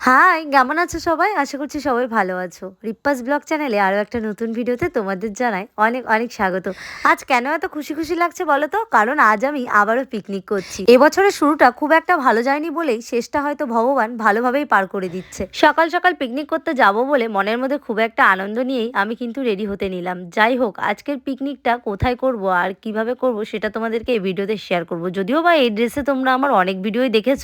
High কেমন আছো সবাই? আশা করছি সবাই ভালো আছো। রিপ্পাস ব্লগ চ্যানেলে আরও একটা নতুন ভিডিওতে তোমাদের জানাই অনেক অনেক স্বাগত। আজ কেন এত খুশি খুশি লাগছে বলো তো? কারণ আজ আমি আবারও পিকনিক করছি। এবছরের শুরুটা খুব একটা ভালো যায়নি বলেই শেষটা হয়তো ভগবান ভালোভাবেই পার করে দিচ্ছে। সকাল সকাল পিকনিক করতে যাব বলে মনের মধ্যে খুব একটা আনন্দ নিয়েই আমি কিন্তু রেডি হতে নিলাম। যাই হোক, আজকের পিকনিকটা কোথায় করব আর কীভাবে করব সেটা তোমাদেরকে এই ভিডিওতে শেয়ার করব। যদিও বা এই ড্রেসে তোমরা আমার অনেক ভিডিওই দেখেছ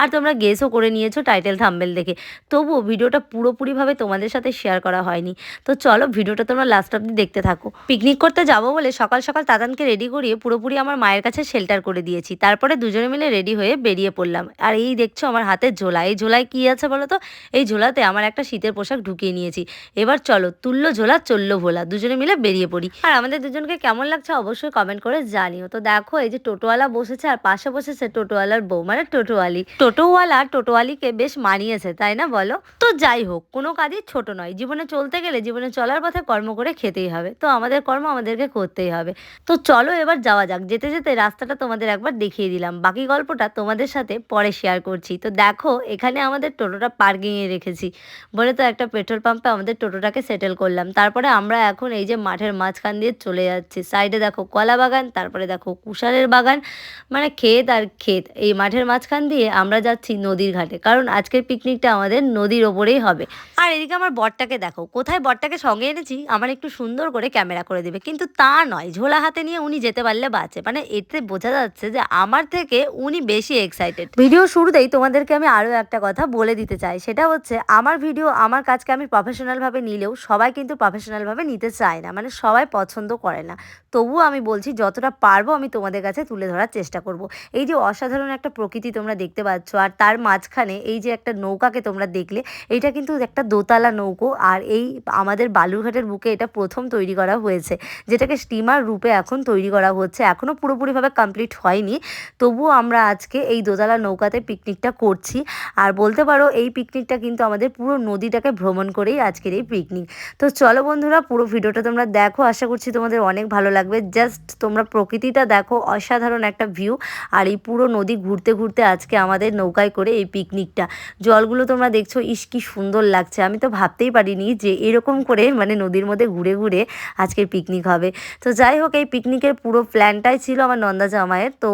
আর তোমরা গেসও করে নিয়েছো টাইটেল থাম্বেল দেখে। তবুও ভিডিওটা পুরোপুরিভাবে তোমাদের সাথে শেয়ার করা হয়নি। তো চলো ভিডিওটা তোমরা লাস্ট অব্দি দেখতে থাকো। পিকনিক করতে যাব বলে সকাল সকাল তাতানকে রেডি করিয়ে পুরোপুরি আমার মায়ের কাছে শেল্টার করে দিয়েছি। তারপরে দুজনে মিলে রেডি হয়ে বেরিয়ে পড়লাম। আর এই দেখছ আমার হাতে ঝোলা। এই ঝোলায় কী আছে বলো তো? এই ঝোলাতে আমার একটা শীতের পোশাক ঢুকিয়ে নিয়েছি। এবার চলো তুললো ঝোলা চলল ভোলা দুজনে মিলে বেরিয়ে পড়ি। আর আমাদের দুজনকে কেমন লাগছে অবশ্যই কমেন্ট করে জানিও। তো দেখো এই যে টোটোওয়ালা বসেছে আর পাশে বসেছে টোটোওয়ালার বউ মানে টোটোওয়ালি। টোটোওয়ালা টোটোওয়ালিকে বেশ মানিয়েছে। তাই না বলো? তো যাই হোক, কোনো কাজই ছোট নয়। জীবনে চলতে গেলে জীবনে চলার পথে কর্ম করে খেতেই হবে। তো আমাদের কর্ম আমাদেরকে করতেই হবে। তো চলো এবার যাওয়া যাক। যেতে যেতে রাস্তাটা তোমাদের একবার দেখিয়ে দিলাম। বাকি গল্পটা তোমাদের সাথে পরে শেয়ার করছি। তো দেখো, এখানে আমাদের টোটোটা পার্কিংয়ে রেখেছি। বলে তো একটা পেট্রোল পাম্পে আমাদের টোটোটাকে সেটেল করলাম। তারপরে আমরা এখন এই যে মাঠের মাঝখান দিয়ে চলে যাচ্ছি। সাইডে দেখো কলা বাগান, তারপরে দেখো কুষারের বাগান। মানে ক্ষেত আর ক্ষেত। এই মাঠের মাঝখান দিয়ে আমরা যাচ্ছি নদীর ঘাটে। কারণ আজকের পিকনিকটা আমাদের নদীর ওপরেই হবে। আর এদিকে আমার বরটাকে দেখো, কোথায় বরটাকে সঙ্গে এনেছি? আমার একটু সুন্দর করে ক্যামেরা করে দেবে। কিন্তু তা নয়, ঝোলা হাতে নিয়ে উনি যেতে পারলে বাঁচে। মানে এতে বোঝা যাচ্ছে যে আমার থেকে উনি বেশি এক্সাইটেড ভিডিও শুরুতেই তোমাদেরকে আমি আরও একটা কথা বলে দিতে চাই। সেটা হচ্ছে, আমার ভিডিও আমার কাজকে আমি প্রফেশনালভাবে নিলেও সবাই কিন্তু প্রফেশনালভাবে নিতে চায় না। মানে সবাই পছন্দ করে না। তবুও আমি বলছি, যতটা পারব আমি তোমাদের কাছে তুলে ধরার চেষ্টা করব। এই যে অসাধারণ একটা প্রকৃতি তোমরা দেখতে পাচ্ছ, আর তার মাঝখানে এই যে একটা নৌকাকে তোমরা দেখলে, এটা কিন্তু একটা দোতলা নৌকো। আর এই আমাদের বালুরঘাটের বুকে এটা প্রথম তৈরি করা হয়েছে, যেটাকে স্টিমার রূপে এখন তৈরি করা হচ্ছে। এখনও পুরোপুরিভাবে কমপ্লিট হয়নি। তবুও আমরা আজকে এই দোতলা নৌকাতে পিকনিকটা করছি। আর বলতে পারো, এই পিকনিকটা কিন্তু আমাদের পুরো নদীটাকে ভ্রমণ করেই আজকের এই পিকনিক। তো চলো বন্ধুরা, পুরো ভিডিওটা তোমরা দেখো। আশা করছি তোমাদের অনেক ভালো লাগবে। জাস্ট তোমরা প্রকৃতিটা দেখো, অসাধারণ একটা ভিউ। আর এই পুরো নদী ঘুরতে ঘুরতে আজকে আমাদের নৌকায় করে এই পিকনিকটা। জলগুলো তোমরা দেখছ, ইস, কি সুন্দর লাগছে। আমি তো ভাবতেই পারিনি যে এরকম করে মানে নদীর মধ্যে ঘুরে ঘুরে আজকের পিকনিক হবে। তো যাই হোক, এই পিকনিকের পুরো প্ল্যানটাই ছিল আমার নন্দা জামায়ের তো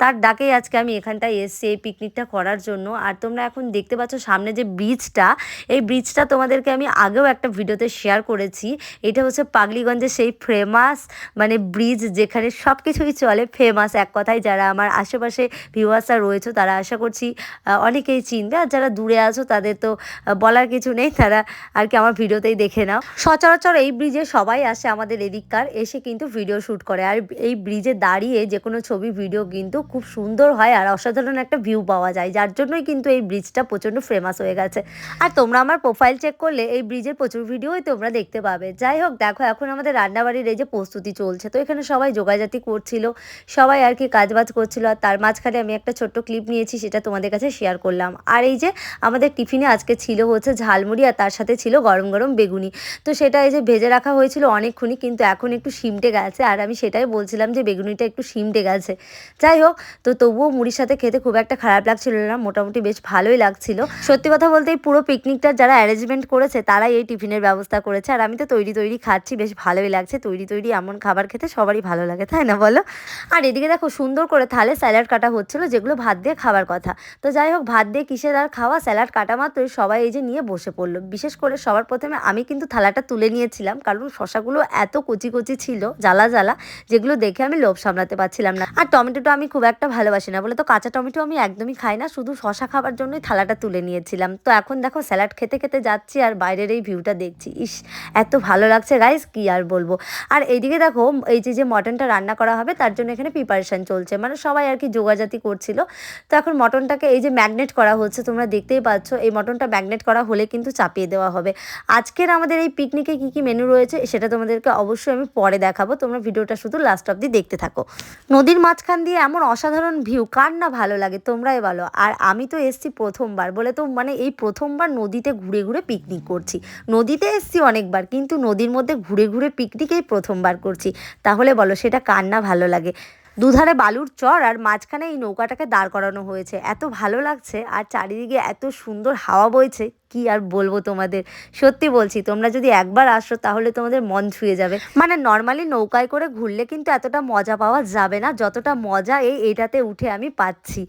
তার ডাকেই আজকে আমি এখানটায় এসছি এই পিকনিকটা করার জন্য। আর তোমরা এখন দেখতে পাচ্ছ সামনে যে ব্রিজটা এই ব্রিজটা তোমাদেরকে আমি আগেও একটা ভিডিওতে শেয়ার করেছি। এটা হচ্ছে পাগলিগঞ্জের সেই ফেমাস মানে ব্রিজ যেখানে সব কিছুই চলে ফেমাস এক কথায় যারা আমার আশেপাশে ভিউয়ার্সরা রয়েছে, তারা আশা করছি অনেকেই চিনবে। আর যারা দূরে আছো, তাদের তো বলার কিছু নেই, তারা আর কি আমার ভিডিওতেই দেখে নাও। সচরাচর এই ব্রিজে সবাই আসে আমাদের এদিককার, এসে কিন্তু ভিডিও শ্যুট করে। আর এই ব্রিজে দাঁড়িয়ে যে কোনো ছবি, ভিডিও কিন্তু খুব সুন্দর হয় আর অসাধারণ একটা ভিউ পাওয়া যায়। যার জন্যই কিন্তু এই ব্রিজটা প্রচণ্ড ফেমাস হয়ে গেছে। আর তোমরা আমার প্রোফাইল চেক করলে এই ব্রিজের প্রচুর ভিডিওই তোমরা দেখতে পাবে। যাই হোক, দেখো, এখন আমাদের রান্নাবাড়ির এই যে প্রস্তুতি চলছে। তো এখানে সবাই যোগাযাতি করছিল, সবাই আর কি কাজবাজ করছিল। আর তার মাঝখানে আমি একটা ছোট্ট ক্লিপ নিয়েছি, সেটা তোমাদের কাছে শেয়ার করলাম। আর এই যে আমাদের টিফিনে আজকে ছিল হচ্ছে ঝালমুড়ি আর তার সাথে ছিল গরম গরম বেগুনি। তো সেটা এই যে ভেজে রাখা হয়েছিল অনেকক্ষণই কিন্তু এখন একটু শিমটে গেছে আর আমি সেটাই বলছিলাম যে বেগুনিটা একটু শিমটে গেছে। যাই হোক, তো তবুও মুড়ির সাথে খেতে খুব একটা খারাপ লাগছিল না, মোটামুটি বেশ ভালোই লাগছিল। সত্যি কথা বলতে এই পুরো পিকনিকটা যারা অ্যারেঞ্জমেন্ট করেছে তারাই এই টিফিনের ব্যবস্থা করেছে আর আমি তো তৈরি তৈরি খাচ্ছি, বেশ ভালোই লাগছে। তৈরি তৈরি এমন খাবার খেতে সবারই ভালো লাগে, তাই না বলো? আর এদিকে দেখো সুন্দর করে থালে স্যালাড কাটা হচ্ছিল যেগুলো ভাত দিয়ে খাবার কথা। তো যাই হোক, ভাত দিয়ে কিসের আর খাওয়া স্যালাড কাটা মাত্রই সবাই এই যে নিয়ে বসে পড়ল। বিশেষ করে সবার প্রথমে আমি কিন্তু থালাটা তুলে নিয়েছিলাম, কারণ শশাগুলো এত কচি কচি ছিল, জ্বালা জ্বালা, যেগুলো দেখে আমি লোভ সামলাতে পারছিলাম না। আর টমেটোটা আমি খুব একটা ভালোবাসি না বলে তো কাঁচা টমেটো আমি একদমই খাই না, শুধু শশা খাবার জন্যই থালাটা তুলে নিয়েছিলাম। তো এখন দেখো স্যালাড খেতে খেতে যাচ্ছি আর বাইরের এই ভিউটা দেখছি। ইস, এত ভালো লাগছে গাইস কি আর বলব। আর এইদিকে দেখো, এই যে যে মটনটা রান্না করা হবে, তার জন্য এখানে প্রিপারেশান চলছে। মানে সবাই আর কি যোগাজাতি করছিল। তো এখন মটনটাকে এই যে ম্যাগনেট করা হচ্ছে, তোমরা দেখতেই পাচ্ছ এই মটনটা ম্যাগনেট করা হলে কিন্তু চাপিয়ে দেওয়া হবে। আজকের আমাদের এই পিকনিকে কি কি মেনু রয়েছে সেটা তোমাদেরকে অবশ্যই আমি পরে দেখাবো। তোমরা ভিডিওটা শুধু লাস্ট অব্দি দেখতে থাকো। নদীর মাঝখান দিয়ে এমন অসাধারণ ভিউ কার না ভালো লাগে তোমরাই বলো। আর আমি তো এসছি প্রথমবার, বলে তো মানে এই প্রথমবার নদীতে ঘুরে ঘুরে পিকনিক করছি। নদীতে এসছি অনেকবার, কিন্তু নদীর মধ্যে ঘুরে ঘুরে পিকনিক এই প্রথমবার করছি। তাহলে বলো সেটা কার না ভালো লাগে? দুধারে বালুর চর আর মাঝখানে এই নৌকাটাকে দাঁড় করানো হয়েছে। এত ভালো লাগছে আর চারিদিকে এত সুন্দর হাওয়া বইছে। কি আর বলব তোমাদের? সত্যি বলছি, তোমরা যদি একবার আসো তাহলে তোমাদের মন ছুঁয়ে যাবে। মানে নর্মালি নৌকায় করে ঘুরলে কিন্তু এতটা মজা পাওয়া যাবে না, যতটা মজা এই এটাতে উঠে আমি পাচ্ছি।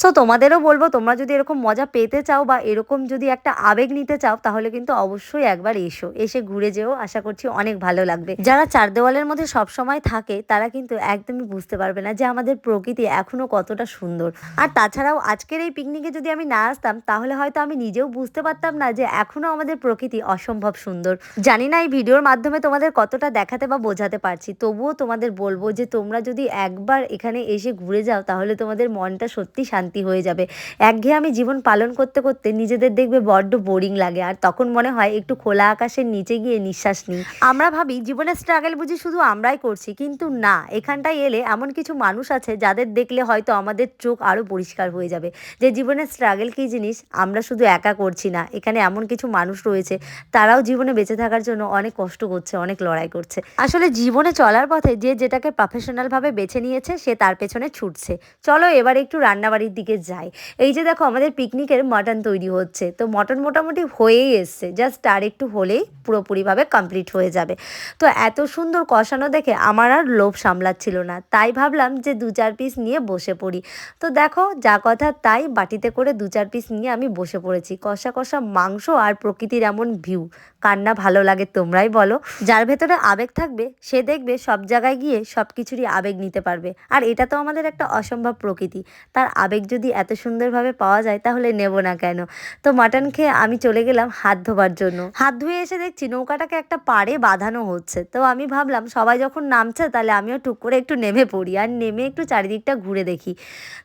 সো তোমাদেরও বলব, তোমরা যদি এরকম মজা পেতে চাও বা এরকম যদি একটা আবেগ নিতে চাও, তাহলে কিন্তু অবশ্যই একবার এসো। এসে ঘুরে যেও, আশা করছি অনেক ভালো লাগবে। যারা চার দেওয়ালের মধ্যে সবসময় থাকে, তারা কিন্তু একদমই বুঝতে পারবে না যে আমাদের প্রকৃতি এখনও কতটা সুন্দর। আর তাছাড়াও আজকের এই পিকনিকে যদি আমি না আসতাম, তাহলে হয়তো আমি নিজেও বুঝতে পারতাম না যে এখনও আমাদের প্রকৃতি অসম্ভব সুন্দর। জানি না এই ভিডিওর মাধ্যমে তোমাদের কতটা দেখাতে বা বোঝাতে পারছি, তবুও তোমাদের বলব যে তোমরা যদি একবার এখানে এসে ঘুরে যাও, তাহলে তোমাদের মনটা সত্যি শান্তি হয়ে যাবে। একঘেয়ে আমি জীবন পালন করতে করতে নিজেদের দেখবে বড্ড বোরিং লাগে, আর তখন মনে হয় একটু খোলা আকাশের নিচে গিয়ে নিঃশ্বাস নিই। আমরা ভাবি জীবনের স্ট্রাগল বুঝি শুধু আমরাই করছি, কিন্তু না, এখানটায় এলে এমন কিছু মানুষ আছে যাদের দেখলে হয়তো আমাদের চোখ আরও পরিষ্কার হয়ে যাবে। যে জীবনের স্ট্রাগল কী জিনিস, আমরা শুধু একা করছি না এখানে এমন কিছু মানুষ রয়েছে, তারাও জীবনে বেঁচে থাকার জন্য অনেক কষ্ট করছে, অনেক লড়াই করছে। আসলে জীবনে চলার পথে যে যেটাকে প্রফেশনালভাবে বেছে নিয়েছে, সে তার পেছনে ছুটছে। চলো এবার একটু রান্নাবাড়ির দিকে যাই। এই যে দেখো আমাদের পিকনিকের মটন তৈরি হচ্ছে। তো মটন মোটামুটি হয়েই এসছে জাস্ট আর একটু হলেই পুরোপুরিভাবে কমপ্লিট হয়ে যাবে। তো এত সুন্দর কষানো দেখে আমার আর লোভ সামলাচ্ছিল না। তাই ভাবলাম যে দু চার পিস নিয়ে বসে পড়ি। তো দেখো যা কথা তাই বাটিতে করে দু চার পিস নিয়ে আমি বসে পড়েছি। কষা কষা মাংস আর প্রকৃতির এমন ভিউ কার না ভালো লাগে তোমরাই বলো। যার ভেতরে আবেগ থাকবে, সে দেখবে সব জায়গায় গিয়ে সব কিছুরই আবেগ নিতে পারবে। আর এটা তো আমাদের একটা অসম্ভব প্রকৃতি। তার আবেগ যদি এত সুন্দরভাবে পাওয়া যায়, তাহলে নেব না কেন? তো মাটন খেয়ে আমি চলে গেলাম হাত ধোবার জন্য। হাত ধুয়ে এসে দেখছি নৌকাটাকে একটা পাড়ে বাঁধানো হচ্ছে। তো আমি ভাবলাম, সবাই যখন নামছে, তাহলে আমিও টুক করে একটু নেমে পড়ি আর নেমে একটু চারিদিকটা ঘুরে দেখি।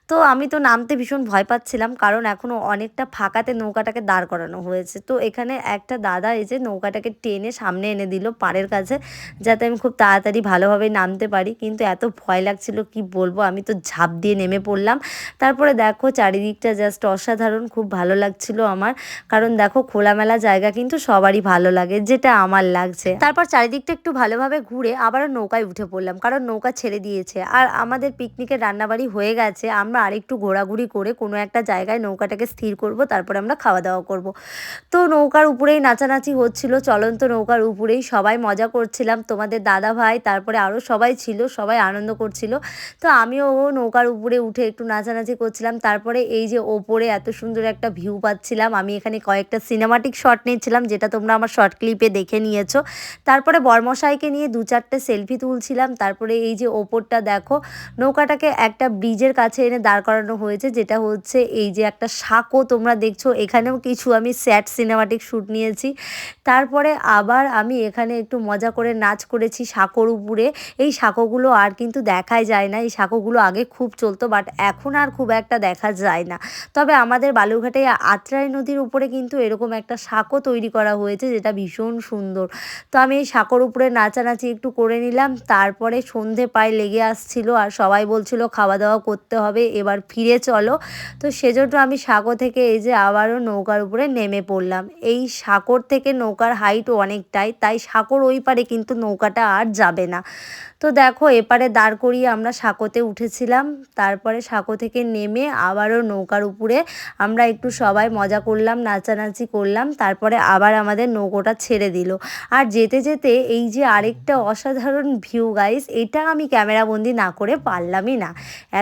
তো আমি তো নামতে ভীষণ ভয় পাচ্ছিলাম, কারণ এখনও অনেকটা ফাঁকাতে নৌকাটাকে দাঁড় করানো হয়েছে। তো এখানে একটা দাদা এসে নৌকাটাকে টেনে সামনে এনে দিল পাড়ের কাছে, যাতে আমি খুব তাড়াতাড়ি ভালোভাবে নামতে পারি। কিন্তু এত ভয় লাগছিল, কি বলব? আমি তো ঝাঁপ দিয়ে নেমে পড়লাম। তারপরে দেখো চারিদিকটা জাস্ট অসাধারণ, খুব ভালো লাগছিল আমার। কারণ দেখো খোলামেলা জায়গা, কিন্তু সবারই ভালো লাগে, যেটা আমার লাগছে। তারপর চারিদিকটা একটু ভালোভাবে ঘুরে আবারও নৌকায় উঠে পড়লাম, কারণ নৌকা ছেড়ে দিয়েছে। আর আমাদের পিকনিকের রান্নাবাড়ি হয়ে গেছে, আমরা আরেকটু ঘোরাঘুরি করে কোনো একটা জায়গায় নৌকাটাকে স্থির করব, তারপরে আমরা খাওয়া দাওয়া করব। তো নৌকার উপরেই নাচানাচি হচ্ছিল, চলন্ত নৌকার উপরেই সবাই মজা করছিলাম। তোমাদের দাদা ভাই, তারপরে আরও সবাই ছিল, সবাই আনন্দ করছিল। তো আমিও নৌকার উপরে উঠে একটু নাচানাচি করছিলাম। তারপরে এই যে ওপরে এত সুন্দর একটা ভিউ পাচ্ছিলাম। আমি এখানে কয়েকটা সিনেমাটিক শট নিয়েছিলাম, যেটা তোমরা আমার শর্ট ক্লিপে দেখে নিয়েছো। তারপরে বর্মশাইকে নিয়ে দু চারটে সেলফি তুলছিলাম। তারপরে এই যে ওপরটা দেখো, নৌকাটাকে একটা ব্রিজের কাছে এনে দাঁড় করানো হয়েছে, যেটা হচ্ছে এই যে একটা সাঁকো তোমরা দেখছ। এখানেও কিছু আমি স্যাড সিনেমাটিক শ্যুট নিয়েছি। তারপরে আবার আমি এখানে একটু মজা করে নাচ করেছি সাঁকোর উপরে। এই সাঁকোগুলো আর কিন্তু দেখাই যায় না। এই সাঁকোগুলো আগে খুব চলতো বাট এখন আর খুব একটা দেখা যায় না। তবে আমাদের বালুরঘাটে আত্রাই নদীর উপরে কিন্তু এরকম একটা সাঁকো তৈরি করা হয়েছে, যেটা ভীষণ সুন্দর। তো আমি এই সাঁকোর উপরে নাচানাচি একটু করে নিলাম। তারপরে সন্ধে পায়ে লেগে আসছিল আর সবাই বলছিল, খাওয়া দাওয়া করতে হবে, এবার ফিরে চলো। তো সেজন্য আমি সাঁকো থেকে এই যে আবারও নৌকার উপরে নেমে পড়লাম। এই সাঁকোর থেকে নৌকার হাইট অনেকটাই, তাই সাঁকোর ওই পারে কিন্তু নৌকাটা আর যাবে না। তো দেখো, এপারে দাঁড় করিয়ে আমরা সাঁকোতে উঠেছিলাম। তারপরে সাঁকো থেকে নেমে আবারও নৌকার উপরে আমরা একটু সবাই মজা করলাম, নাচানাচি করলাম। তারপরে আবার আমাদের নৌকোটা ছেড়ে দিল। আর যেতে যেতে এই যে আরেকটা অসাধারণ ভিউ গাইস এটা আমি ক্যামেরাবন্দি না করে পারলামই না।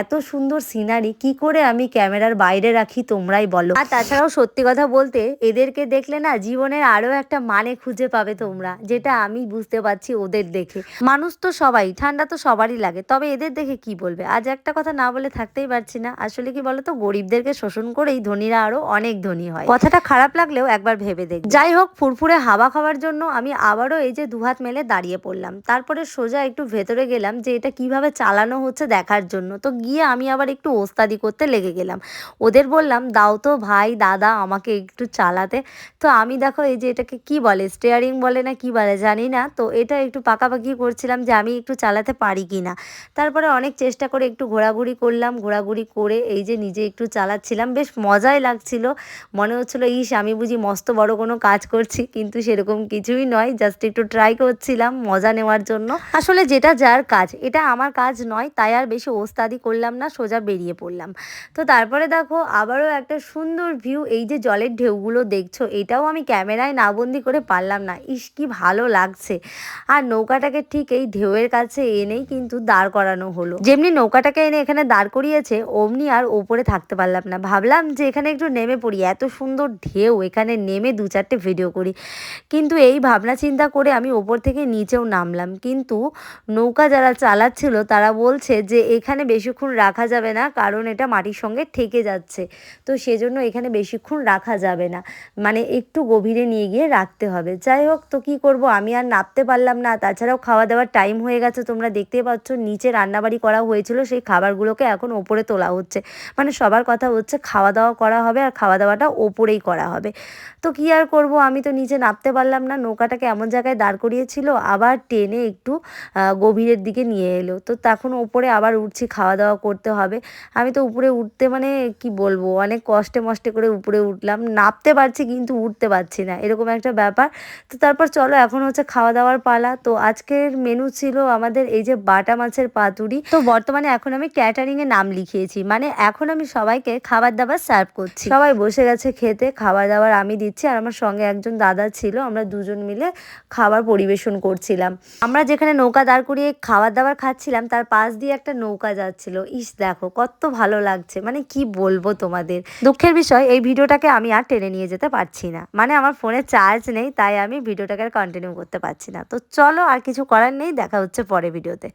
এত সুন্দর সিনারি কি করে আমি ক্যামেরার বাইরে রাখি তোমরাই বলো। আর তাছাড়াও সত্যি কথা বলতে এদেরকে দেখলে না জীবনের আরও একটা মানে খুঁজে পাবে তোমরা, যেটা আমি বুঝতে পারছি ওদের দেখে। মানুষ তো সবাই, ঠান্ডা তো সবারই লাগে, তবে এদের দেখে কি বলবে? আজ একটা কথা না বলে থাকতেই পারছি না। আসলে কি বলতো, গরিবদেরকে শোষণ করেই ধনীরা আরও অনেক ধনী হয়। কথাটা খারাপ লাগলেও একবার ভেবে দেখ যাই হোক, ফুরফুরে হাওয়া খাওয়ার জন্য আমি আবারও এই যে দুহাত মেলে দাঁড়িয়ে পড়লাম। তারপরে সোজা একটু ভেতরে গেলাম যে এটা কীভাবে চালানো হচ্ছে দেখার জন্য। তো গিয়ে আমি আবার একটু ওস্তাদি করতে লেগে গেলাম। ওদের বললাম, দাও তো ভাই, দাদা, আমাকে একটু চালাতে। তো আমি দেখো এই যে এটাকে কি বলে স্টিয়ারিং বলে না কি বলে জানি না। তো এটা একটু পাকাপাকি করছিলাম যে আমি একটু চালাতে পারি কি না তারপরে অনেক চেষ্টা করে একটু ঘোরাঘুরি করলাম, ঘোরাঘুরি করে এই যে নিজে একটু চালাচ্ছিলাম। বেশ মজাই লাগছিল। মনে হচ্ছিল, ইস, আমি বুঝি মস্ত বড় কোনো কাজ করছি। কিন্তু সেরকম কিছুই নয় জাস্ট একটু ট্রাই করছিলাম মজা নেওয়ার জন্য। আসলে যেটা যার কাজ, এটা আমার কাজ নয়, তাই আর বেশি ওস্তাদি করলাম না, সোজা বেরিয়ে পড়লাম। তো তারপরে দেখো আবারও একটা সুন্দর ভিউ এই যে জলের ঢেউগুলো দেখছ, এটাও আমি ক্যামেরায় না বন্দি করে পারলাম না। ইস, কি ভালো লাগছে। আর নৌকাটাকে ঠিক এই ঢেউয়ের কাছে এনেই কিন্তু দাঁড় করানো হলো। যেমনি নৌকাটাকে এনে এখানে দাঁড় করিয়েছে, অমনি আর ওপরে থাকতে পারলাম না। ভাবলাম যে এখানে একটু নেমে পড়ি, এত সুন্দর ঢেউ, এখানে নেমে দু চারটে ভিডিও করি। কিন্তু এই ভাবনা চিন্তা করে আমি ওপর থেকে নিচেও নামলাম। কিন্তু নৌকা যারা চালাচ্ছিল, তারা বলছে যে এখানে বেশিক্ষণ রাখা যাবে না, কারণ এটা মাটির সঙ্গে ঠেকে যাচ্ছে। তো সেজন্য এখানে বেশিক্ষণ রাখা যাবে না। মানে একটু গভীরে নিয়ে গিয়ে রাখতে হবে। যাই হোক, তো কি করব? আমি আর নাপতে পারলাম না। তাছাড়াও খাওয়া দাওয়ার টাইম হয়ে গেছে। তোমরা দেখতেই পাচ্ছ, নিচে রান্নাবাড়ি করা হয়েছিল। সেই খাবারগুলোকে এখন ওপরে তোলা হচ্ছে। মানে সবার কথা হচ্ছে খাওয়া দাওয়া করা হবে আর খাওয়া দাওয়াটা ওপরেই করা হবে। তো কি আর করব? আমি তো নিচে নামতে পারলাম না। নৌকাটাকে এমন জায়গায় দাঁড় করিয়েছিল? আবার টেনে একটু গভীরের দিকে নিয়ে এলো। তো তখন ওপরে আবার উঠছি খাওয়া দাওয়া করতে হবে। আমি তো উপরে উঠতে মানে কি বলব? অনেক কষ্টে মষ্টে করে উপরে উঠলাম। নামতে পারছি কিন্তু উঠতে পারছি না, এরকম একটা ব্যাপার। তো তারপর চলো এখন হচ্ছে খাওয়া দাওয়ার পালা। তো আজকের মেনু ছিল আমাদের এই যে বাটা মাছের পাতুরি। তো বর্তমানে এখন আমি ক্যাটারিং এ নাম লিখিয়েছি মানে এখন আমি সবাইকে খাবার দাবার সার্ভ করছি। সবাই বসে গেছে খেতে খাবার দাবার আমি দিচ্ছি আর আমার সঙ্গে একজন দাদা ছিল, আমরা দুজন মিলে খাবার পরিবেশন করছিলাম। আমরা যেখানে নৌকা দাঁড় করিয়ে খাবার দাবার খাচ্ছিলাম, তার পাশ দিয়ে একটা নৌকা যাচ্ছিল। ইস দেখো, কত ভালো লাগছে মানে কি বলব তোমাদের? দুঃখের বিষয়, এই ভিডিওটাকে আমি আর টেনে নিয়ে যেতে পারছি না। মানে আমার ফোনে চার্জ নেই, তাই আমি ভিডিওটাকে কন্টিনিউ করতে পারছি না। তো চলো আর কিছু করার নেই, দেখা হচ্ছে পরে ভিডিওতে